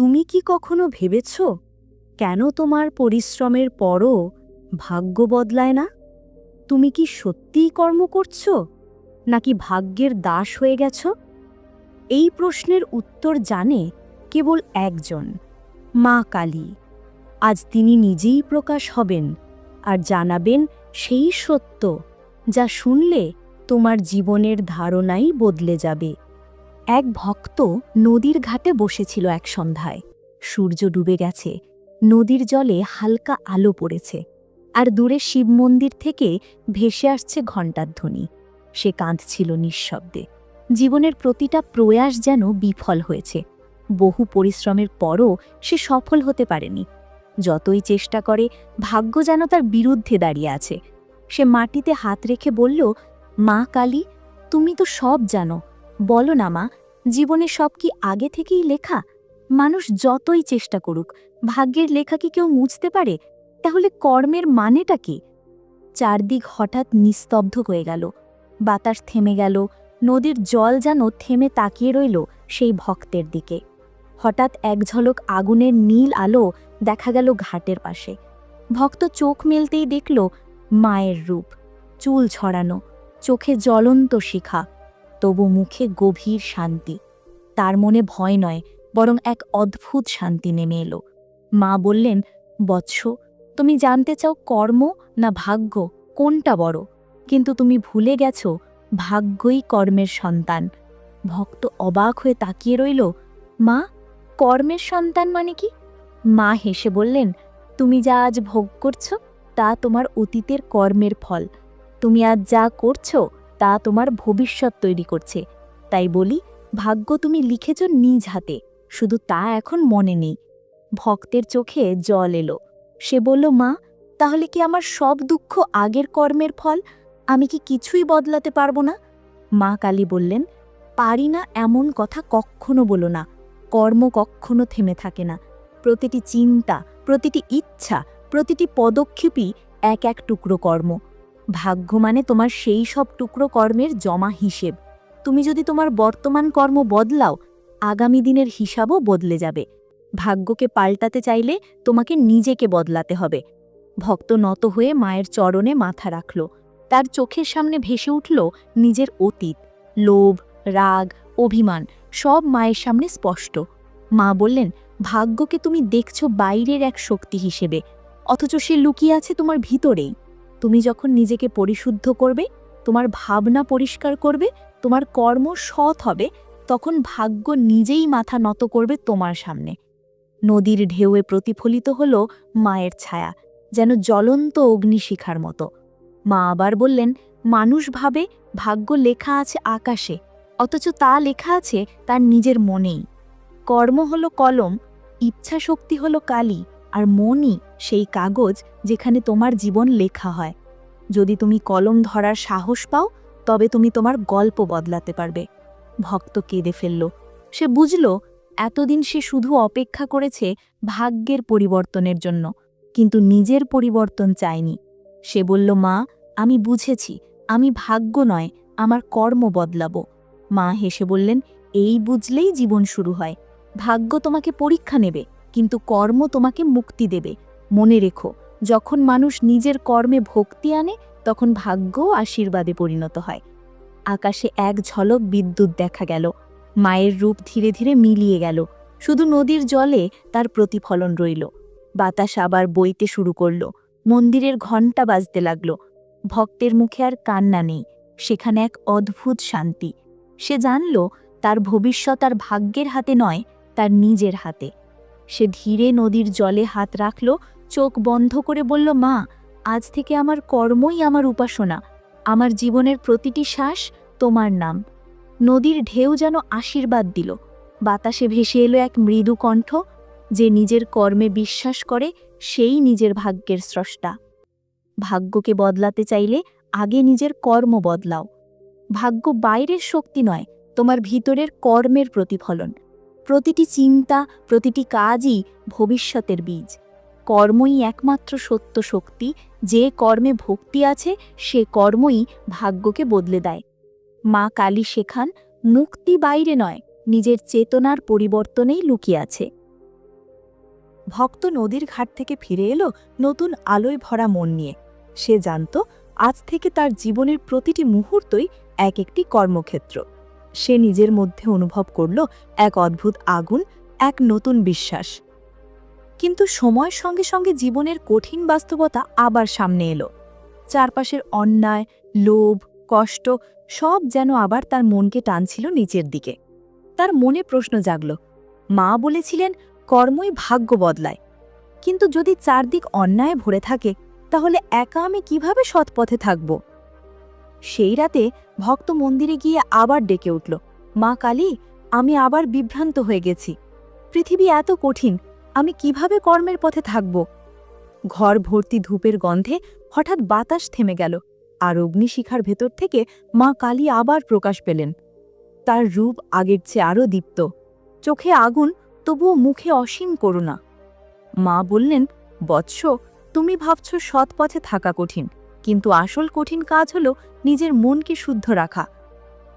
তুমি কি কখনো ভেবেছ, কেন তোমার পরিশ্রমের পরও ভাগ্য বদলায় না? তুমি কি সত্যিই কর্ম করছ, নাকি ভাগ্যের দাস হয়ে গেছ? এই প্রশ্নের উত্তর জানে কেবল একজন, মা কালী। আজ তিনি নিজেই প্রকাশ হবেন আর জানাবেন সেই সত্য যা শুনলে তোমার জীবনের ধারণাই বদলে যাবে। এক ভক্ত নদীর ঘাটে বসেছিল এক সন্ধ্যায়। সূর্য ডুবে গেছে, নদীর জলে হালকা আলো পড়েছে, আর দূরে শিব মন্দির থেকে ভেসে আসছে ঘণ্টার ধ্বনি। সে কাঁদছিল নিঃশব্দে। জীবনের প্রতিটা প্রয়াস যেন বিফল হয়েছে। বহু পরিশ্রমের পরও সে সফল হতে পারেনি। যতই চেষ্টা করে, ভাগ্য যেন তার বিরুদ্ধে দাঁড়িয়ে আছে। সে মাটিতে হাত রেখে বলল, মা কালী, তুমি তো সব জানো। বলো না মা জীবনে সব কি আগে থেকেই লেখা? মানুষ যতই চেষ্টা করুক, ভাগ্যের লেখা কি কেউ মুছতে পারে? তাহলে কর্মের মানেটা কি? চারদিক হঠাৎ নিস্তব্ধ হয়ে গেল। বাতাস থেমে গেল, নদীর জল যেন থেমে তাকিয়ে রইল সেই ভক্তের দিকে। হঠাৎ এক ঝলক আগুনের নীল আলো দেখা গেল ঘাটের পাশে। ভক্ত চোখ মেলতেই দেখল, মায়ের রূপ, চুল ছড়ানো, চোখে জ্বলন্ত শিখা। তবু মুখে গভীর শান্তি। তার মনে ভয় নয়, বরং এক অদ্ভুত শান্তি নেমে এলো। মা বললেন, বৎস, তুমি জানতে চাও কর্ম না ভাগ্য? কোনটা বড়? কিন্তু তুমি ভুলে গেছ, ভাগ্যই কর্মের সন্তান ভক্ত অবাক হয়ে তাকিয়ে রইল, মা, কর্মের সন্তান মানে কি মা হেসে বললেন, তুমি যা আজ ভোগ করছ, তা তোমার অতীতের কর্মের ফল। তুমি আজ যা করছ তা তোমার ভবিষ্যৎ তৈরি করছে। তাই বলি, ভাগ্য তুমি লিখেছ নিজ হাতে, শুধু তা এখন মনে নেই। ভক্তের চোখে জল এলো। সে বলল, মা, তাহলে কি আমার সব দুঃখ আগের কর্মের ফল? আমি কি কিছুই বদলাতে পারব না? মা কালী বললেন, পারি না এমন কথা কক্ষনো বলো না। কর্ম কক্ষনো থেমে থাকে না। প্রতিটি চিন্তা, প্রতিটি ইচ্ছা, প্রতিটি পদক্ষেপই এক এক টুকরো কর্ম। ভাগ্য মানে তোমার সেই সব টুকরো কর্মের জমা হিসেব। তুমি যদি তোমার বর্তমান কর্ম বদলাও, আগামী দিনের হিসাবও বদলে যাবে। ভাগ্যকে পাল্টাতে চাইলে তোমাকে নিজেকে বদলাতে হবে। ভক্ত নত হয়ে মায়ের চরণে মাথা রাখল। তার চোখের সামনে ভেসে উঠল নিজের অতীত, লোভ, রাগ, অভিমান, সব মায়ের সামনে স্পষ্ট। মা বললেন, ভাগ্যকে তুমি দেখছ বাইরের এক শক্তি হিসেবে, অথচ সে লুকিয়ে আছে তোমার ভিতরেই। তুমি যখন নিজেকে পরিশুদ্ধ করবে, তোমার ভাবনা পরিষ্কার করবে, তোমার কর্ম সৎ হবে, তখন ভাগ্য নিজেই মাথা নত করবে তোমার সামনে। নদীর ঢেউয়ে প্রতিফলিত হল মায়ের ছায়া, যেন জ্বলন্ত অগ্নিশিখার মতো। মা আবার বললেন, মানুষ ভাবে ভাগ্য লেখা আছে আকাশে, অথচ তা লেখা আছে তার নিজের মনেই। কর্ম হলো কলম ইচ্ছা শক্তি হলো কালি, আর মনই সেই কাগজ যেখানে তোমার জীবন লেখা হয়। যদি তুমি কলম ধরার সাহস পাও, তবে তুমি তোমার গল্প বদলাতে পারবে। ভক্ত কেঁদে ফেলল। সে বুঝল, এতদিন সে শুধু অপেক্ষা করেছে ভাগ্যের পরিবর্তনের জন্য, কিন্তু নিজের পরিবর্তন চায়নি। সে বলল, মা, আমি বুঝেছি, আমি ভাগ্য নয়, আমার কর্ম বদলাবো। মা হেসে বললেন, এই বুঝলেই জীবন শুরু হয়। ভাগ্য তোমাকে পরীক্ষা নেবে, কিন্তু কর্ম তোমাকে মুক্তি দেবে। মনে রেখো যখন মানুষ নিজের কর্মে ভক্তি আনে, তখন ভাগ্যও আশীর্বাদে পরিণত হয়। আকাশে এক ঝলক বিদ্যুৎ দেখা গেল। মায়ের রূপ ধীরে ধীরে মিলিয়ে গেল। শুধু নদীর জলে তার প্রতিফলন রইল। বাতাস আবার বইতে শুরু করল। মন্দিরের ঘণ্টা বাজতে লাগল। ভক্তের মুখে আর কান্না নেই। সেখানে এক অদ্ভুত শান্তি। সে জানল, তার ভবিষ্যৎ আর ভাগ্যের হাতে নয়, তার নিজের হাতে। সে ধীরে নদীর জলে হাত রাখল চোখ বন্ধ করে বলল, মা, আজ থেকে আমার কর্মই আমার উপাসনা। আমার জীবনের প্রতিটি শ্বাস তোমার নাম। নদীর ঢেউ যেন আশীর্বাদ দিল। বাতাসে ভেসে এলো এক মৃদু কণ্ঠ, যে নিজের কর্মে বিশ্বাস করে, সেই নিজের ভাগ্যের স্রষ্টা। ভাগ্যকে বদলাতে চাইলে আগে নিজের কর্ম বদলাও। ভাগ্য বাইরের শক্তি নয়, তোমার ভিতরের কর্মের প্রতিফলন। প্রতিটি চিন্তা, প্রতিটি কাজই ভবিষ্যতের বীজ। কর্মই একমাত্র সত্য শক্তি, যে কর্মে ভক্তি আছে, সে কর্মই ভাগ্যকে বদলে দেয়। মা কালী শেখান মুক্তি বাইরে নয়, নিজের চেতনার পরিবর্তনেই লুকিয়ে আছে। ভক্ত নদীর ঘাট থেকে ফিরে এলো নতুন আলোয় ভরা মন নিয়ে। সে জানত, আজ থেকে তার জীবনের প্রতিটি মুহূর্তই এক একটি কর্মক্ষেত্র। সে নিজের মধ্যে অনুভব করল এক অদ্ভুত আগুন, এক নতুন বিশ্বাস। কিন্তু সময়ের সঙ্গে সঙ্গে জীবনের কঠিন বাস্তবতা আবার সামনে এলো। চারপাশের অন্যায়, লোভ, কষ্ট সব যেন আবার তার মনকে টানছিল নিচের দিকে। তার মনে প্রশ্ন জাগল, মা বলেছিলেন কর্মই ভাগ্য বদলায়। কিন্তু যদি চারদিক অন্যায় ভরে থাকে, তাহলে একা আমি কীভাবে সৎপথে থাকব? সেই রাতে ভক্ত মন্দিরে গিয়ে আবার ডেকে উঠল, মা কালী, আমি আবার বিভ্রান্ত হয়ে গেছি। পৃথিবী এত কঠিন আমি কীভাবে কর্মের পথে থাকব? ঘর ভর্তি ধূপের গন্ধে হঠাৎ বাতাস থেমে গেল, আর অগ্নিশিখার ভেতর থেকে মা কালী আবার প্রকাশ পেলেন। তার রূপ আগের চেয়ে আরও দীপ্ত। চোখে আগুন, তবুও মুখে অসীম করুণা। মা বললেন, বৎস, তুমি ভাবছ সৎ পথে থাকা কঠিন, কিন্তু আসল কঠিন কাজ হলো নিজের মনকে শুদ্ধ রাখা।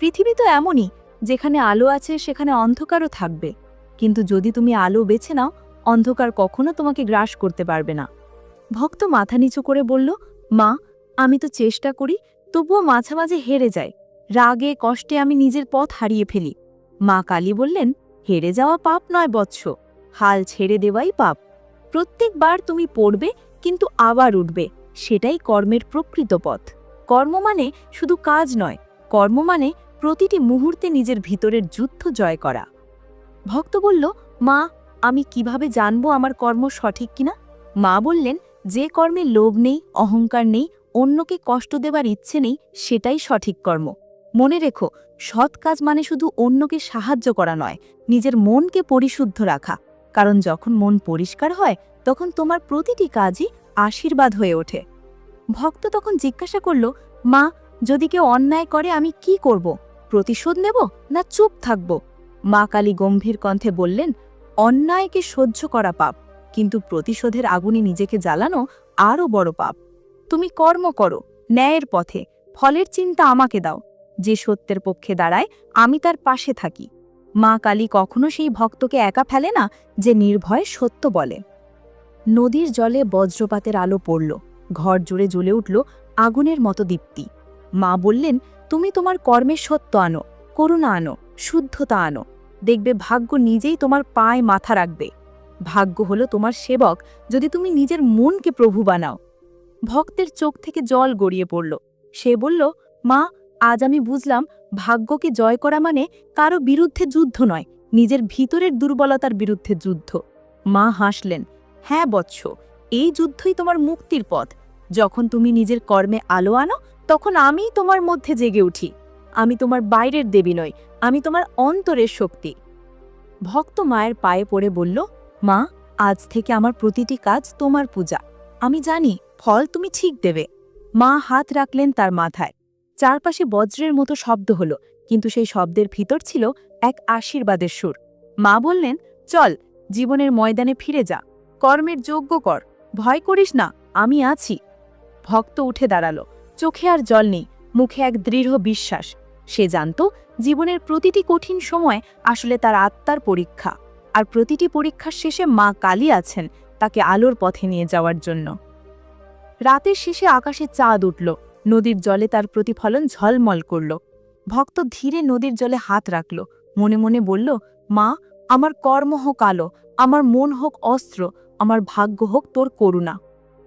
পৃথিবী তো এমনই, যেখানে আলো আছে সেখানে অন্ধকারও থাকবে। কিন্তু যদি তুমি আলো বেছে নাও অন্ধকার কখনো তোমাকে গ্রাস করতে পারবে না। ভক্ত মাথা নিচু করে বলল, মা, আমি তো চেষ্টা করি, তবুও মাঝে মাঝে হেরে যাই। রাগে, কষ্টে আমি নিজের পথ হারিয়ে ফেলি। মা কালী বললেন, হেরে যাওয়া পাপ নয় বৎস, হাল ছেড়ে দেওয়াই পাপ। প্রত্যেকবার তুমি পড়বে, কিন্তু আবার উঠবে, সেটাই কর্মের প্রকৃত পথ। কর্ম মানে শুধু কাজ নয়, কর্ম মানে প্রতিটি মুহূর্তে নিজের ভিতরের যুদ্ধ জয় করা। ভক্ত বলল, মা আমি কীভাবে জানব আমার কর্ম সঠিক কিনা? মা বললেন, যে কর্মে লোভ নেই, অহংকার নেই, অন্যকে কষ্ট দেবার ইচ্ছে নেই, সেটাই সঠিক কর্ম। মনে রেখো, সৎ কাজ মানে শুধু অন্যকে সাহায্য করা নয়, নিজের মনকে পরিশুদ্ধ রাখা। কারণ যখন মন পরিষ্কার হয়, তখন তোমার প্রতিটি কাজই আশীর্বাদ হয়ে ওঠে। ভক্ত তখন জিজ্ঞাসা করল, মা, যদি কেউ অন্যায় করে, আমি কি করব? প্রতিশোধ নেব না চুপ থাকব? মা কালী গম্ভীর কণ্ঠে বললেন অন্যায়কে সহ্য করা পাপ, কিন্তু প্রতিশোধের আগুনে নিজেকে জ্বালানো আরও বড় পাপ। তুমি কর্ম করো, ন্যায়ের পথে, ফলের চিন্তা আমাকে দাও, যে সত্যের পক্ষে দাঁড়ায় আমি তার পাশে থাকি। মা কালী কখনো সেই ভক্তকে একা ফেলে না, যে নির্ভয়ে সত্য বলে। নদীর জলে বজ্রপাতের আলো পড়ল, ঘর জুড়ে জ্বলে উঠল আগুনের মতো দীপ্তি। মা বললেন, তুমি তোমার কর্মের সত্য আনো, করুণা আনো, শুদ্ধতা আনো দেখবে ভাগ্য নিজেই তোমার পায়ে মাথা রাখবে। ভাগ্য হলো তোমার সেবক, যদি তুমি নিজের মনকে প্রভু বানাও। ভক্তের চোখ থেকে জল গড়িয়ে পড়ল। সে বলল, মা, আজ আমি বুঝলাম, ভাগ্যকে জয় করা মানে কারও বিরুদ্ধে যুদ্ধ নয়, নিজের ভিতরের দুর্বলতার বিরুদ্ধে যুদ্ধ। মা হাসলেন হ্যাঁ বৎস, এই যুদ্ধই তোমার মুক্তির পথ। যখন তুমি নিজের কর্মে আলো আনো, তখন আমিই তোমার মধ্যে জেগে উঠি। আমি তোমার বাইরের দেবী নই আমি তোমার অন্তরের শক্তি। ভক্ত মায়ের পায়ে পড়ে বলল, মা, আজ থেকে আমার প্রতিটি কাজ তোমার পূজা। আমি জানি ফল তুমি ঠিক দেবে। মা হাত রাখলেন তার মাথায়। চারপাশে বজ্রের মতো শব্দ হলো, কিন্তু সেই শব্দের ভিতর ছিল এক আশীর্বাদের সুর। মা বললেন, চল, জীবনের ময়দানে ফিরে যা। কর্মের যোগ্য কর। ভয় করিস না, আমি আছি। ভক্ত উঠে দাঁড়াল। চোখে আর জল নেই, মুখে এক দৃঢ় বিশ্বাস। সে জানত জীবনের প্রতিটি কঠিন সময় আসলে তার আত্মার পরীক্ষা, আর প্রতিটি পরীক্ষার শেষে মা কালী আছেন তাকে আলোর পথে নিয়ে যাওয়ার জন্য। রাতের শেষে আকাশে চাঁদ উঠল, নদীর জলে তার প্রতিফলন ঝলমল করল। ভক্ত ধীরে নদীর জলে হাত রাখল, মনে মনে বলল, মা, আমার কর্ম হোক আলো, আমার মন হোক অস্ত্র, আমার ভাগ্য হোক তোর করুণা।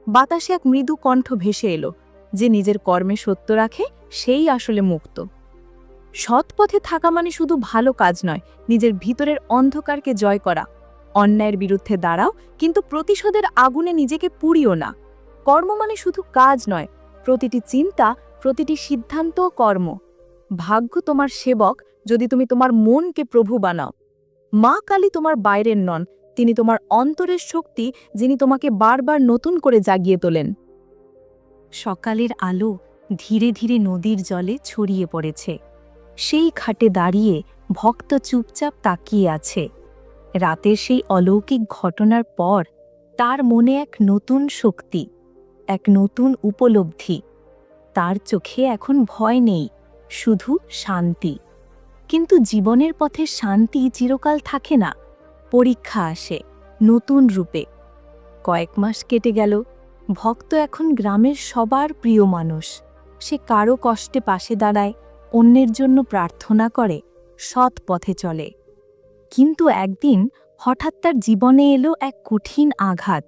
বাতাসে এক মৃদু কণ্ঠ ভেসে এলো, যে নিজের কর্মে সত্য রাখে, সেই আসলে মুক্ত। সৎ পথে থাকা মানে শুধু ভালো কাজ নয়, নিজের ভিতরের অন্ধকারকে জয় করা। অন্যায়ের বিরুদ্ধে দাঁড়াও, কিন্তু প্রতিশোধের আগুনে নিজেকে পুড়িও না। কর্ম মানে শুধু কাজ নয়, প্রতিটি চিন্তা, প্রতিটি সিদ্ধান্ত কর্ম। ভাগ্য তোমার সেবক, যদি তুমি তোমার মনকে প্রভু বানাও। মা কালী তোমার বাইরের নন, তিনি তোমার অন্তরের শক্তি, যিনি তোমাকে বারবার নতুন করে জাগিয়ে তোলেন। সকালের আলো ধীরে ধীরে নদীর জলে ছড়িয়ে পড়েছে। সেই খাটে দাঁড়িয়ে ভক্ত চুপচাপ তাকিয়ে আছে। রাতের সেই অলৌকিক ঘটনার পর তার মনে এক নতুন শক্তি, এক নতুন উপলব্ধি। তার চোখে এখন ভয় নেই, শুধু শান্তি। কিন্তু জীবনের পথে শান্তি চিরকাল থাকে না। পরীক্ষা আসে, নতুন রূপে। কয়েক মাস কেটে গেল, ভক্ত এখন গ্রামের সবার প্রিয় মানুষ। সে কারও কষ্টে পাশে দাঁড়ায় অন্যের জন্য প্রার্থনা করে, সৎ পথে চলে। কিন্তু একদিন হঠাৎ তার জীবনে এলো এক কঠিন আঘাত,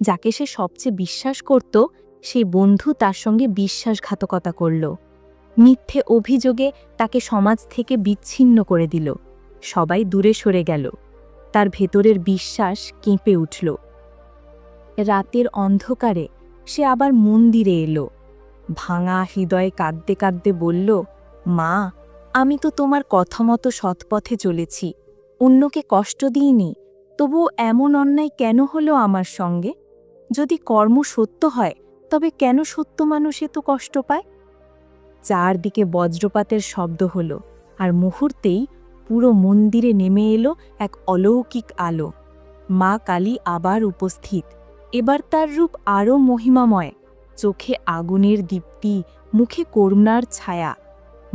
যাকে সে সবচেয়ে বিশ্বাস করত সেই বন্ধু তার সঙ্গে বিশ্বাসঘাতকতা করল। মিথ্যে অভিযোগে তাকে সমাজ থেকে বিচ্ছিন্ন করে দিল। সবাই দূরে সরে গেল। তার ভেতরের বিশ্বাস কেঁপে উঠল। রাতের অন্ধকারে সে আবার মন্দিরে এলো। ভাঙা হৃদয়ে কাঁদতে কাঁদতে বলল মা, আমি তো তোমার কথা মতো সৎপথে চলেছি, অন্যকে কষ্ট দিইনি তবু এমন অন্যায় কেন হলো আমার সঙ্গে? যদি কর্ম সত্য হয়, তবে কেন সত্য মানুষ এত কষ্ট পায়? চারদিকে বজ্রপাতের শব্দ হল, আর মুহূর্তেই পুরো মন্দিরে নেমে এলো এক অলৌকিক আলো। মা কালী আবার উপস্থিত, এবার তার রূপ আরও মহিমাময়, চোখে আগুনের দীপ্তি, মুখে করুণার ছায়া।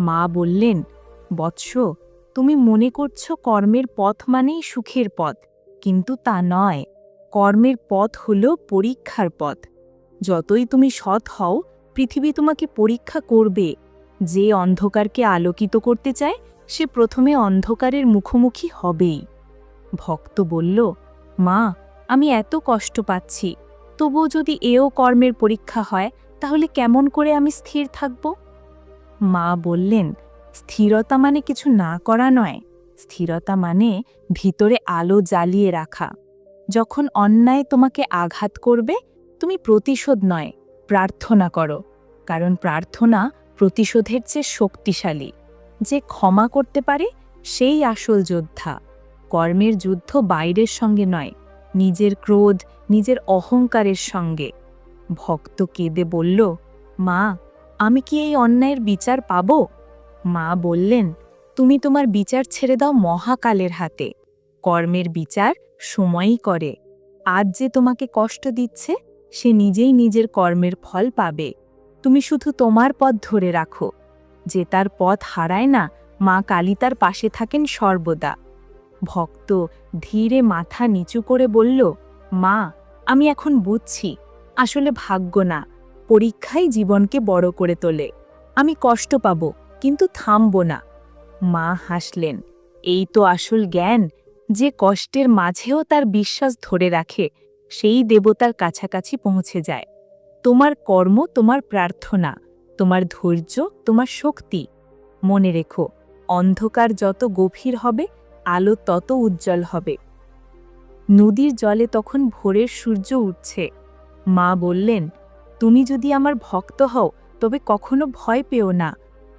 মা বললেন, বৎস, তুমি মনে করছ কর্মের পথ মানেই সুখের পথ, কিন্তু তা নয়। কর্মের পথ হল পরীক্ষার পথ। যতই তুমি সৎ হও, পৃথিবী তোমাকে পরীক্ষা করবে। যে অন্ধকারকে আলোকিত করতে চায়, সে প্রথমে অন্ধকারের মুখোমুখি হবেই। ভক্ত বলল, মা, আমি এত কষ্ট পাচ্ছি। তবুও যদি এও কর্মের পরীক্ষা হয়, তাহলে কেমন করে আমি স্থির থাকব? মা বললেন, স্থিরতা মানে কিছু না করা নয়। স্থিরতা মানে ভিতরে আলো জ্বালিয়ে রাখা। যখন অন্যায় তোমাকে আঘাত করবে, তুমি প্রতিশোধ নয়, প্রার্থনা করো। কারণ প্রার্থনা প্রতিশোধের চেয়ে শক্তিশালী। যে ক্ষমা করতে পারে, সেই আসল যোদ্ধা। কর্মের যুদ্ধ বাইরের সঙ্গে নয়, নিজের ক্রোধ, নিজের অহংকারের সঙ্গে। ভক্ত কেঁদে বলল, মা আমি কি এই অন্যায়ের বিচার পাব? মা বললেন, তুমি তোমার বিচার ছেড়ে দাও মহাকালের হাতে। কর্মের বিচার সময়ই করে। আজ যে তোমাকে কষ্ট দিচ্ছে, সে নিজেই নিজের কর্মের ফল পাবে। তুমি শুধু তোমার পথ ধরে রাখো। যে তার পথ হারায় না, মা কালী তার পাশে থাকেন সর্বদা। ভক্ত ধীরে মাথা নিচু করে বলল, মা, আমি এখন বুঝছি। আসলে ভাগ্য না। পরীক্ষাই জীবনকে বড় করে তোলে। আমি কষ্ট পাব, কিন্তু থামব না। মা হাসলেন, এই তো আসল জ্ঞান, যে কষ্টের মাঝেও তার বিশ্বাস ধরে রাখে, সেই দেবতার কাছাকাছি পৌঁছে যায়। তোমার কর্ম তোমার প্রার্থনা, তোমার ধৈর্য তোমার শক্তি। মনে রেখো, অন্ধকার যত গভীর হবে, আলো তত উজ্জ্বল হবে। নদীর জলে তখন ভোরের সূর্য উঠছে। মা বললেন তুমি যদি আমার ভক্ত হও, তবে কখনো ভয় পেও না।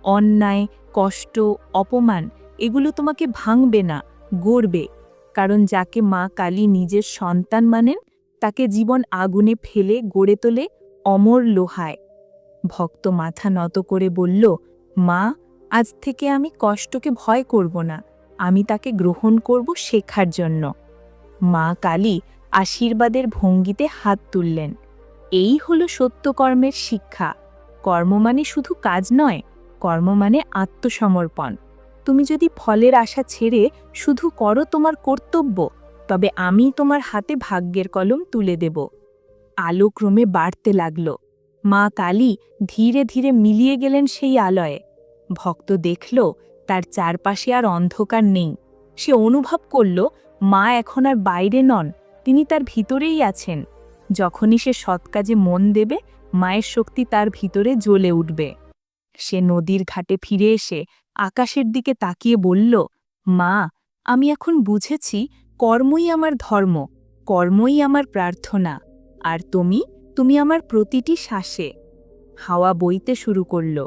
অন্যায়, কষ্ট, অপমান, এগুলো তোমাকে ভাঙবে না, গড়বে। কারণ যাকে মা কালী নিজের সন্তান মানেন, তাকে জীবন আগুনে ফেলে, গড়ে তোলে, অমর লোহায়। ভক্ত মাথা নত করে বলল, মা, আজ থেকে আমি কষ্টকে ভয় করব না, আমি তাকে গ্রহণ করব শেখার জন্য। মা কালী আশীর্বাদের ভঙ্গিতে হাত তুললেন। এই হলো সত্যকর্মের শিক্ষা। কর্ম মানে শুধু কাজ নয়, কর্ম মানে আত্মসমর্পণ। তুমি যদি ফলের আশা ছেড়ে শুধু করো তোমার কর্তব্য, তবে আমি তোমার হাতে ভাগ্যের কলম তুলে দেব। আলো ক্রমে বাড়তে লাগল। মা কালী ধীরে ধীরে মিলিয়ে গেলেন সেই আলয়ে। ভক্ত দেখল, তার চারপাশে আর অন্ধকার নেই। সে অনুভব করল, মা এখন আর বাইরে নন, তিনি তার ভিতরেই আছেন। যখনই সে সৎ কাজে মন দেবে, মায়ের শক্তি তার ভিতরে জ্বলে উঠবে। সে নদীর ঘাটে ফিরে এসে আকাশের দিকে তাকিয়ে বলল, মা, আমি এখন বুঝেছি কর্মই আমার ধর্ম, কর্মই আমার প্রার্থনা, আর তুমি তুমি আমার প্রতিটি শ্বাসে। হাওয়া বইতে শুরু করল,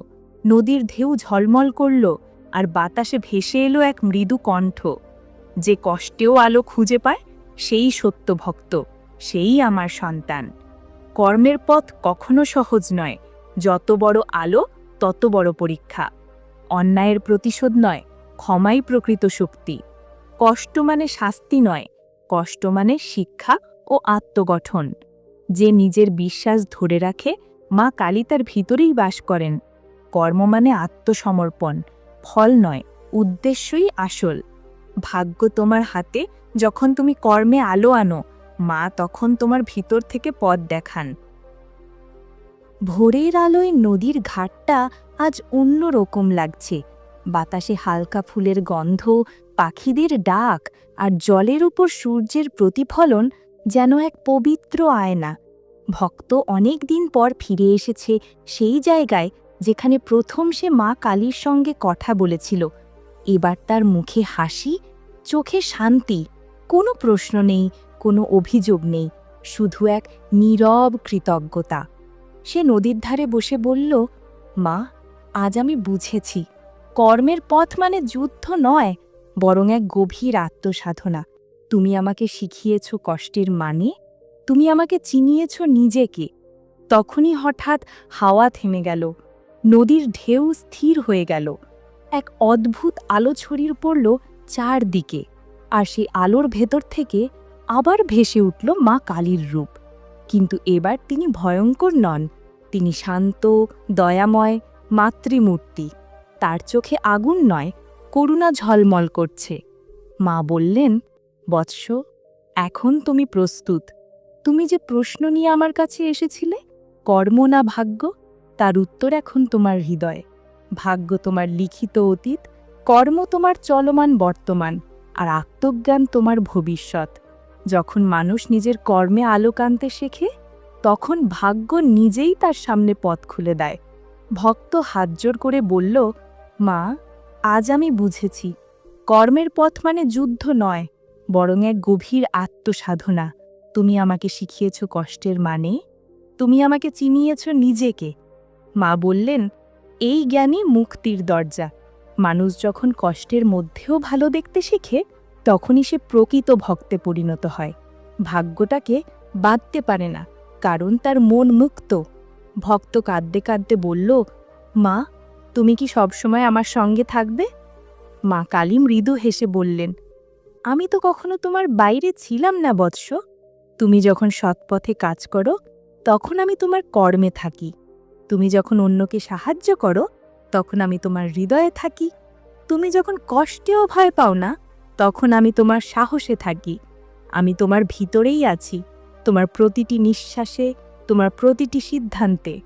নদীর ঢেউ ঝলমল করল, আর বাতাসে ভেসে এলো এক মৃদু কণ্ঠ। যে কষ্টেও আলো খুঁজে পায়, সেই সত্য ভক্ত সেই আমার সন্তান। কর্মের পথ কখনো সহজ নয়, যত বড় আলো, তত বড় পরীক্ষা। অন্যায়ের প্রতিশোধ নয়, ক্ষমাই প্রকৃত শক্তি। কষ্ট মানে শাস্তি নয়, কষ্ট মানে শিক্ষা ও আত্মগঠন। যে নিজের বিশ্বাস ধরে রাখে, মা কালী তার ভিতরেই বাস করেন। কর্ম মানে আত্মসমর্পণ, ফল নয়, উদ্দেশ্যই আসল। ভাগ্য তোমার হাতে, যখন তুমি কর্মে আলো আনো মা তখন তোমার ভিতর থেকে পথ দেখান। ভোরের আলোয় নদীর ঘাটটা আজ অন্য রকম লাগছে। বাতাসে হালকা ফুলের গন্ধ, পাখিদের ডাক আর জলের উপর সূর্যের প্রতিফলন যেন এক পবিত্র আয়না। ভক্ত অনেক দিন পর ফিরে এসেছে সেই জায়গায় যেখানে প্রথম সে মা কালীর সঙ্গে কথা বলেছিল। এবার তার মুখে হাসি, চোখে শান্তি, কোনো প্রশ্ন নেই। কোনো অভিযোগ নেই, শুধু এক নীরব কৃতজ্ঞতা। সে নদীর ধারে বসে বলল, মা, আজ আমি বুঝেছি। কর্মের পথ মানে যুদ্ধ নয়, বরং এক গভীর আত্মসাধনা। তুমি আমাকে শিখিয়েছ কষ্টের মানে তুমি আমাকে চিনিয়েছ নিজেকে। তখনই হঠাৎ হাওয়া থেমে গেল, নদীর ঢেউ স্থির হয়ে গেল। এক অদ্ভুত আলো ছড়িয়ে পড়ল চারদিকে, আর সেই আলোর ভেতর থেকে আবার ভেসে উঠল মা কালীর রূপ। কিন্তু এবার তিনি ভয়ঙ্কর নন। তিনি শান্ত, দয়াময়, মাতৃমূর্তি। তার চোখে আগুন নয়, করুণা ঝলমল করছে। মা বললেন, বৎস, এখন তুমি প্রস্তুত। তুমি যে প্রশ্ন নিয়ে আমার কাছে এসেছিলে, কর্ম না ভাগ্য? তার উত্তর এখন তোমার হৃদয়। ভাগ্য তোমার লিখিত অতীত, কর্ম তোমার চলমান বর্তমান, আর আত্মজ্ঞান তোমার ভবিষ্যৎ। যখন মানুষ নিজের কর্মে আলোক আনতে শেখে, তখন ভাগ্য নিজেই তার সামনে পথ খুলে দেয়। ভক্ত হাতজোর করে বলল, মা, আজ আমি বুঝেছি, কর্মের পথ মানে যুদ্ধ নয়, বরং এক গভীর আত্মসাধনা। তুমি আমাকে শিখিয়েছ কষ্টের মানে তুমি আমাকে চিনিয়েছ নিজেকে। মা বললেন, এই জ্ঞানই মুক্তির দরজা। মানুষ যখন কষ্টের মধ্যেও ভালো দেখতে শেখে তখনই সে প্রকৃত ভক্তে পরিণত হয়। ভাগ্যটাকে বাঁধতে পারে না, কারণ তার মন মুক্ত। ভক্ত কাঁদতে কাঁদতে বলল, মা, তুমি কি সবসময় আমার সঙ্গে থাকবে? মা কালী মৃদু হেসে বললেন, আমি তো কখনো তোমার বাইরে ছিলাম না বৎস। তুমি যখন সৎপথে কাজ করো, তখন আমি তোমার কর্মে থাকি। তুমি যখন অন্যকে সাহায্য করো, তখন আমি তোমার হৃদয়ে থাকি। তুমি যখন কষ্টেও ভয় পাও না তখন আমি তোমার সাহসে থাকি। আমি তোমার ভিতরেই আছি, তোমার প্রতিটি নিঃশ্বাসে, তোমার প্রতিটি সিদ্ধান্তে।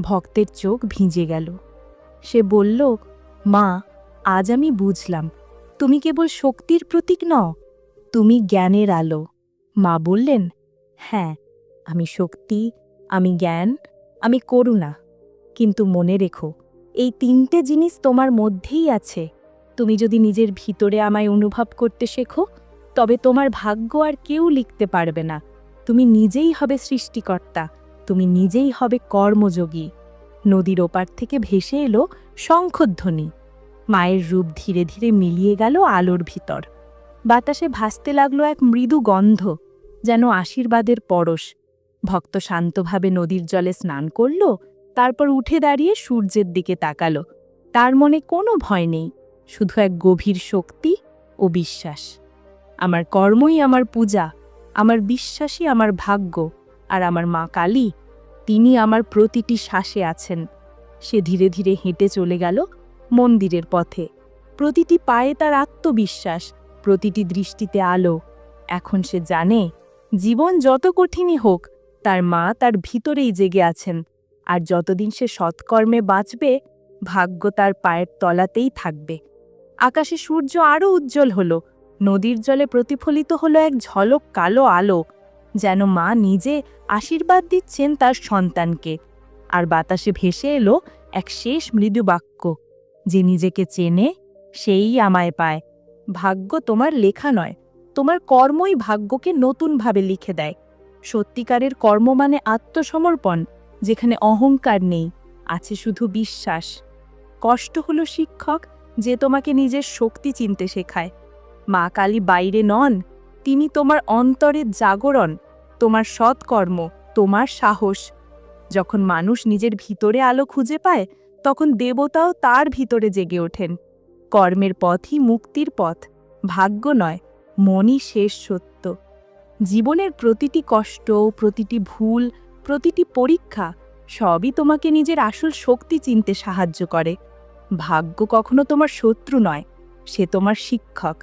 ভক্তের চোখ ভিজে গেল। সে বলল, মা, আজ আমি বুঝলাম। তুমি কেবল শক্তির প্রতীক নও, তুমি জ্ঞানের আলো। মা বললেন হ্যাঁ আমি শক্তি, আমি জ্ঞান, আমি করুণা। কিন্তু মনে রেখো, এই তিনটে জিনিস তোমার মধ্যেই আছে। তুমি যদি নিজের ভিতরে আমায় অনুভব করতে শেখো, তবে তোমার ভাগ্য আর কেউ লিখতে পারবে না। তুমি নিজেই হবে সৃষ্টিকর্তা, তুমি নিজেই হবে কর্মযোগী। নদীর ওপার থেকে ভেসে এলো শঙ্খধ্বনি। মায়ের রূপ ধীরে ধীরে মিলিয়ে গেল আলোর ভিতর। বাতাসে ভাসতে লাগল এক মৃদু গন্ধ, যেন আশীর্বাদের পরশ। ভক্ত শান্তভাবে নদীর জলে স্নান করল, তারপর উঠে দাঁড়িয়ে সূর্যের দিকে তাকালো। তার মনে কোনো ভয় নেই। শুধু এক গভীর শক্তি ও বিশ্বাস। আমার কর্মই আমার পূজা, আমার বিশ্বাসই আমার ভাগ্য, আর আমার মা কালী, তিনি আমার প্রতিটি শ্বাসে আছেন। সে ধীরে ধীরে হেঁটে চলে গেল মন্দিরের পথে। প্রতিটি পায়ে তার আত্মবিশ্বাস, প্রতিটি দৃষ্টিতে আলো। এখন সে জানে, জীবন যত কঠিনই হোক, তার মা তার ভিতরেই জেগে আছেন, আর যতদিন সে সৎকর্মে বাঁচবে, ভাগ্য তার পায়ের তলাতেই থাকবে। আকাশে সূর্য আরও উজ্জ্বল হল। নদীর জলে প্রতিফলিত হলো এক ঝলক কালো আলো, যেন মা নিজে আশীর্বাদ দিচ্ছেন তার সন্তানকে। আর বাতাসে ভেসে এলো এক শেষ মৃদু বাক্য যে নিজেকে চেনে, সেই আমায় পায়। ভাগ্য তোমার লেখা নয়, তোমার কর্মই ভাগ্যকে নতুনভাবে লিখে দেয়। সত্যিকারের কর্ম মানে আত্মসমর্পণ, যেখানে অহংকার নেই, আছে শুধু বিশ্বাস। কষ্ট হলো শিক্ষক যে তোমাকে নিজের শক্তি চিনতে শেখায়। মা কালী বাইরে নন, তিনি তোমার অন্তরের জাগরণ, তোমার সৎকর্ম, তোমার সাহস। যখন মানুষ নিজের ভিতরে আলো খুঁজে পায়, তখন দেবতাও তার ভিতরে জেগে ওঠেন। কর্মের পথই মুক্তির পথ, ভাগ্য নয়, মনই শেষ সত্য। জীবনের প্রতিটি কষ্ট, প্রতিটি ভুল, প্রতিটি পরীক্ষা, সবই তোমাকে নিজের আসল শক্তি চিনতে সাহায্য করে। ভাগ্য কখনো তোমার শত্রু নয়, সে তোমার শিক্ষক।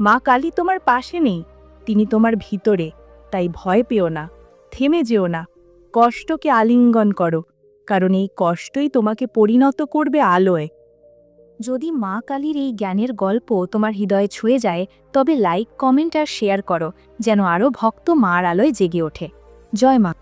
মা কালী তোমার পাশে নেই, তিনি তোমার ভিতরে, তাই ভয় পেও না, থেমে যেও না, কষ্টকে আলিঙ্গন করো, কারণ এই কষ্টই তোমাকে পরিণত করবে আলোয়। যদি মা কালীর এই জ্ঞানের গল্প তোমার হৃদয়ে ছুঁয়ে যায়, তবে লাইক, কমেন্ট আর শেয়ার করো, যেন আরও ভক্ত মার আলোয় জেগে ওঠে। জয় মা